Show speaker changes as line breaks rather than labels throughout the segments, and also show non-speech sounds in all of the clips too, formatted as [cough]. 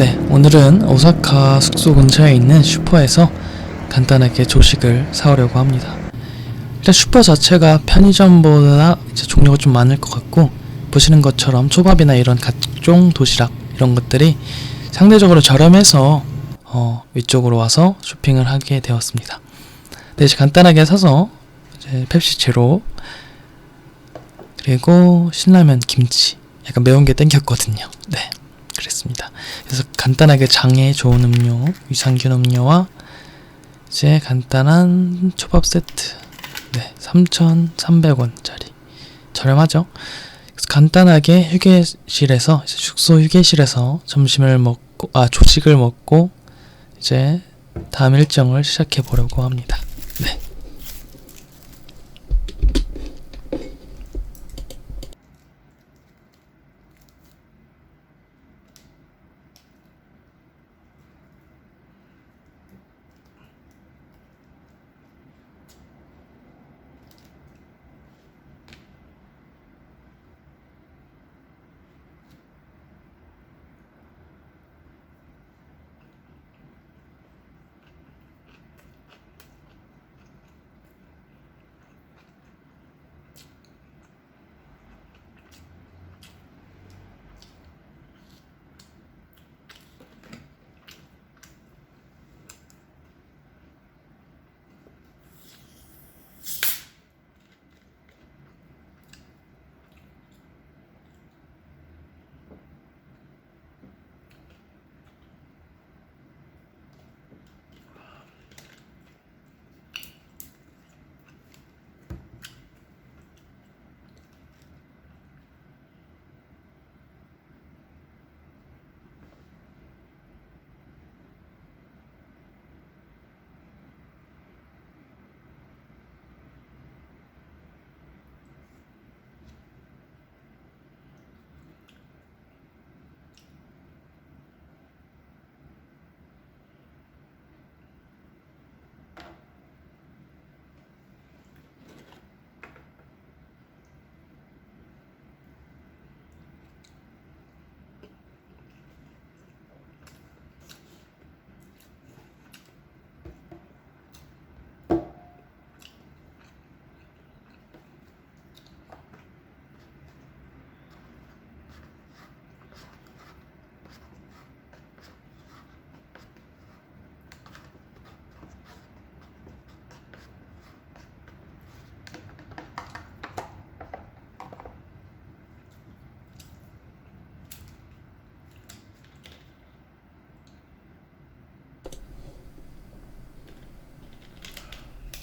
네, 오늘은 오사카 숙소 근처에 있는 슈퍼에서 간단하게 조식을 사오려고 합니다. 일단 슈퍼 자체가 편의점보다 이제 종류가 좀 많을 것 같고 보시는 것처럼 초밥이나 이런 각종 도시락 이런 것들이 상대적으로 저렴해서 어, 위쪽으로 와서 쇼핑을 하게 되었습니다. 네, 이제 간단하게 사서 이제 펩시 제로 그리고 신라면 김치 약간 매운 게 땡겼거든요. 네, 그랬습니다. 그래서 간단하게 장에 좋은 음료, 유산균 음료와 이제 간단한 초밥 세트. 네, 3,300원짜리. 저렴하죠? 그래서 간단하게 휴게실에서, 숙소 휴게실에서 점심을 먹고, 아, 조식을 먹고, 이제 다음 일정을 시작해 보려고 합니다. 네.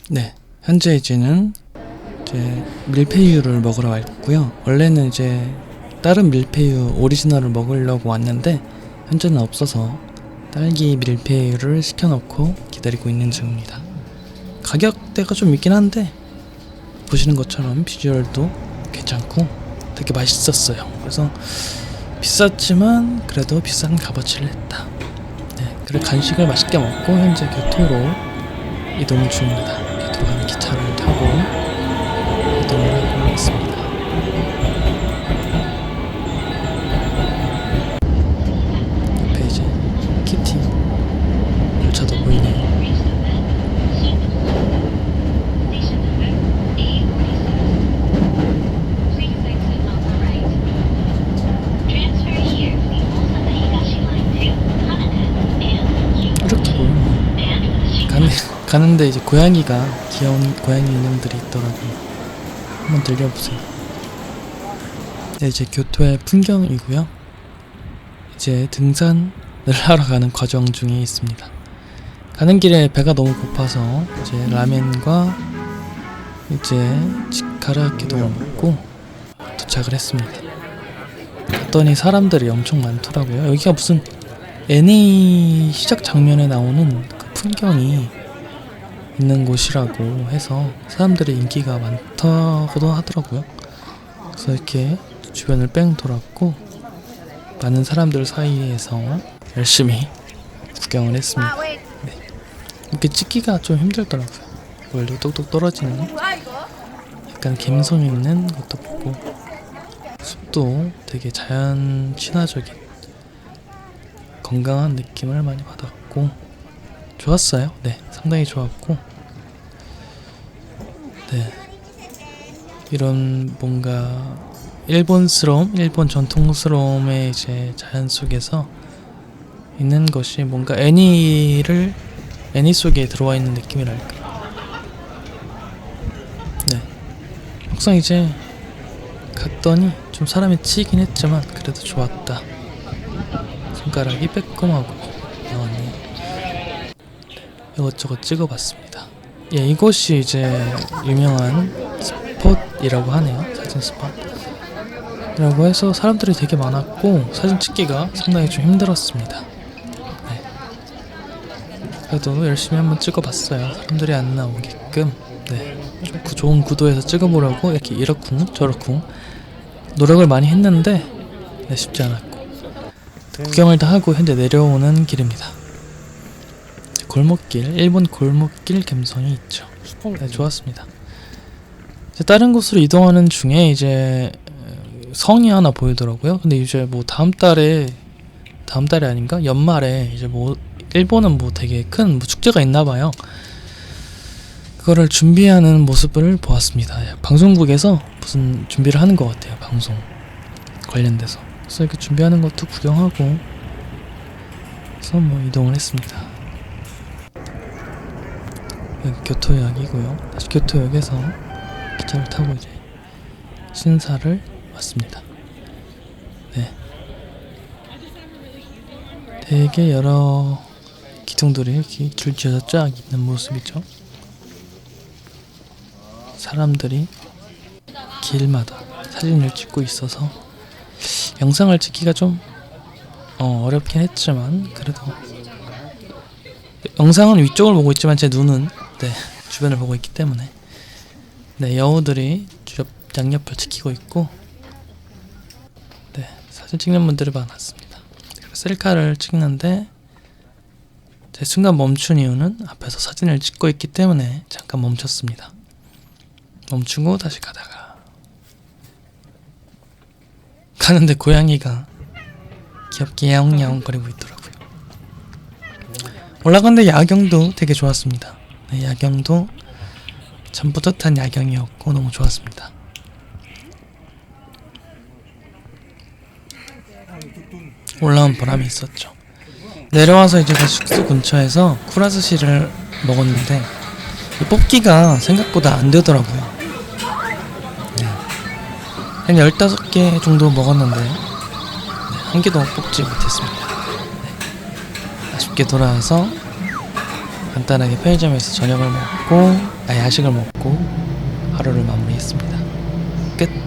네, 현재 이제는 이제 밀푀유를 먹으러 왔고요. 원래는 이제 다른 밀푀유 오리지널을 먹으려고 왔는데 현재는 없어서 딸기 밀푀유를 시켜놓고 기다리고 있는 중입니다. 가격대가 좀 있긴 한데 보시는 것처럼 비주얼도 괜찮고 되게 맛있었어요. 그래서 비쌌지만 그래도 비싼 값어치를 했다. 네, 그리고 간식을 맛있게 먹고 현재 교토로 이동 중입니다. 기차를 타고 가는, 가는데 이제 고양이가 귀여운 고양이 인형들이 있더라고요. 한번 들려보세요. 네, 이제 교토의 풍경이고요. 이제 등산을 [laughs] 하러 가는 과정 중에 있습니다. 가는 길에 배가 너무 고파서 이제 라멘과 이제 치카라키동을 먹고 도착을 했습니다. 갔더니 사람들이 엄청 많더라고요. 여기가 무슨 NA 시작 장면에 나오는 그 풍경이 있는 곳이라고 해서 사람들이 인기가 많다고도 하더라고요. 그래서 이렇게 주변을 뺑 돌았고 많은 사람들 사이에서 열심히 구경을 했습니다. 이렇게 찍기가 좀 힘들더라고요. 원래 똑똑 떨어지는 약간 감성 있는 것도 보고 숲도 되게 자연 친화적인 건강한 느낌을 많이 받았고 좋았어요. 네, 상당히 좋았고 네 이런 뭔가 일본스러움, 일본 전통스러움의 이제 자연 속에서 있는 것이 뭔가 애니를 애니 속에 들어와 있는 느낌이랄까. 네. 막상 이제 갔더니 좀 사람이 치이긴 했지만 그래도 좋았다. 손가락이 빼꼼하고 나왔니 이것저것 찍어봤습니다. 예, 이곳이 이제 유명한 스폿이라고 하네요. 사진 스팟. 라고 해서 사람들이 되게 많았고 사진 찍기가 상당히 좀 힘들었습니다. 네. 그래도 열심히 한번 찍어봤어요. 사람들이 안 나오게끔. 네. 좀 구- 좋은 구도에서 찍어보려고 이렇게 이렇쿵 저렇쿵 노력을 많이 했는데 네, 쉽지 않았고 구경을 다 하고 현재 내려오는 길입니다. 골목길, 일본 골목길 감성이 있죠. 네, 좋았습니다. 이제 다른 곳으로 이동하는 중에 이제 어, 성이 하나 보이더라고요. 근데 이제 뭐 다음 달에 다음 달이 아닌가 연말에 이제 뭐 일본은 뭐 되게 큰 뭐 축제가 있나 봐요. 그거를 준비하는 모습을 보았습니다. 예, 방송국에서 무슨 준비를 하는 것 같아요. 방송 관련돼서. 그래서 이렇게 준비하는 것도 구경하고 그래서 뭐 이동을 했습니다. 여기 교토역이고요. 다시 교토역에서 기차를 타고 이제 신사를 왔습니다. 네. 되게 여러 기둥들이 이렇게 줄지어서 쫙 있는 모습이죠. 사람들이 길마다 사진을 찍고 있어서 영상을 찍기가 좀 어, 어렵긴 했지만 그래도 영상은 위쪽을 보고 있지만 제 눈은 네 주변을 보고 있기 때문에 네 여우들이 주옆 양옆을 지키고 있고 네 사진 찍는 분들이 많았습니다. 셀카를 찍는데 제 순간 멈춘 이유는 앞에서 사진을 찍고 있기 때문에 잠깐 멈췄습니다. 멈추고 다시 가다가 가는데 고양이가 귀엽게 야옹야옹 거리고 있더라고요. 올라간데 야경도 되게 좋았습니다. 네, 야경도 참 뿌듯한 야경이었고 너무 좋았습니다. 올라온 보람이 있었죠. 내려와서 이제 그 숙소 근처에서 쿠라스시를 먹었는데 이 뽑기가 생각보다 안 되더라고요. 네. 한 15개 정도 먹었는데 네, 한 개도 뽑지 못했습니다. 네. 아쉽게 돌아와서 간단하게 편의점에서 저녁을 먹고 아 야식을 먹고 하루를 마무리했습니다. 끝.